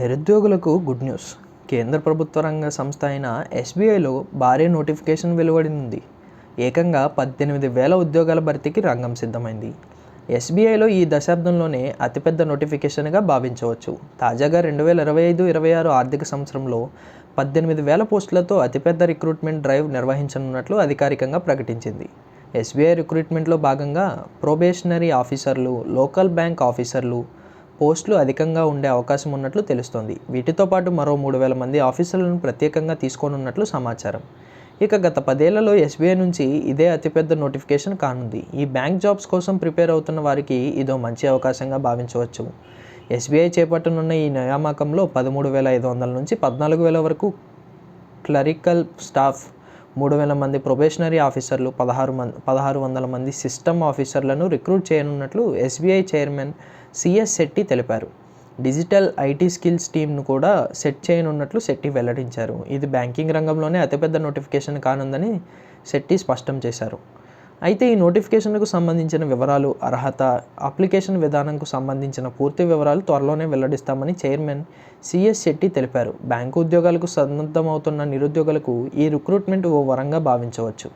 నిరుద్యోగులకు good news. కేంద్ర ప్రభుత్వ రంగ సంస్థ అయిన ఎస్బీఐలో భారీ నోటిఫికేషన్ వెలువడింది. ఏకంగా పద్దెనిమిది వేల ఉద్యోగాల భర్తీకి రంగం సిద్ధమైంది. ఎస్బీఐలో ఈ దశాబ్దంలోనే అతిపెద్ద నోటిఫికేషన్గా భావించవచ్చు. తాజాగా రెండు వేల ఇరవై ఐదు ఇరవై ఆరు ఆర్థిక సంవత్సరంలో పద్దెనిమిది వేల పోస్టులతో అతిపెద్ద రిక్రూట్మెంట్ డ్రైవ్ నిర్వహించనున్నట్లు అధికారికంగా ప్రకటించింది. ఎస్బీఐ రిక్రూట్మెంట్లో భాగంగా ప్రొబేషనరీ ఆఫీసర్లు లోకల్ బ్యాంక్ ఆఫీసర్లు పోస్టులు అధికంగా ఉండే అవకాశం ఉన్నట్లు తెలుస్తోంది. వీటితో పాటు మరో మూడు వేల మంది ఆఫీసర్లను ప్రత్యేకంగా తీసుకోనున్నట్లు సమాచారం. ఇక గత పదేళ్ళలో ఎస్బీఐ నుంచి ఇదే అతిపెద్ద నోటిఫికేషన్ కానుంది. ఈ బ్యాంక్ జాబ్స్ కోసం ప్రిపేర్ అవుతున్న వారికి ఇదో మంచి అవకాశంగా భావించవచ్చు. ఎస్బీఐ చేపట్టనున్న ఈ నియామకంలో పదమూడు వేల ఐదు వందల నుంచి పద్నాలుగు వేల వరకు క్లరికల్ స్టాఫ్ మూడు వేల మంది ప్రొబేషనరీ ఆఫీసర్లు పదహారు మంది పదహారు వందల మంది సిస్టమ్ ఆఫీసర్లను రిక్రూట్ చేయనున్నట్లు ఎస్బీఐ చైర్మన్ సిఎస్ శెట్టి తెలిపారు. డిజిటల్ ఐటీ స్కిల్స్ టీమ్ను కూడా సెట్ చేయనున్నట్లు శెట్టి వెల్లడించారు. ఇది బ్యాంకింగ్ రంగంలోనే అతిపెద్ద నోటిఫికేషన్ కానుందని శెట్టి స్పష్టం చేశారు. అయితే ఈ నోటిఫికేషన్కు సంబంధించిన వివరాలు అర్హత అప్లికేషన్ విధానంకు సంబంధించిన పూర్తి వివరాలు త్వరలోనే వెల్లడిస్తామని చైర్మన్ సిఎస్ శెట్టి తెలిపారు. బ్యాంకు ఉద్యోగాలకు సన్నద్ధమవుతున్న నిరుద్యోగులకు ఈ రిక్రూట్మెంట్ ఓ వరంగా భావించవచ్చు.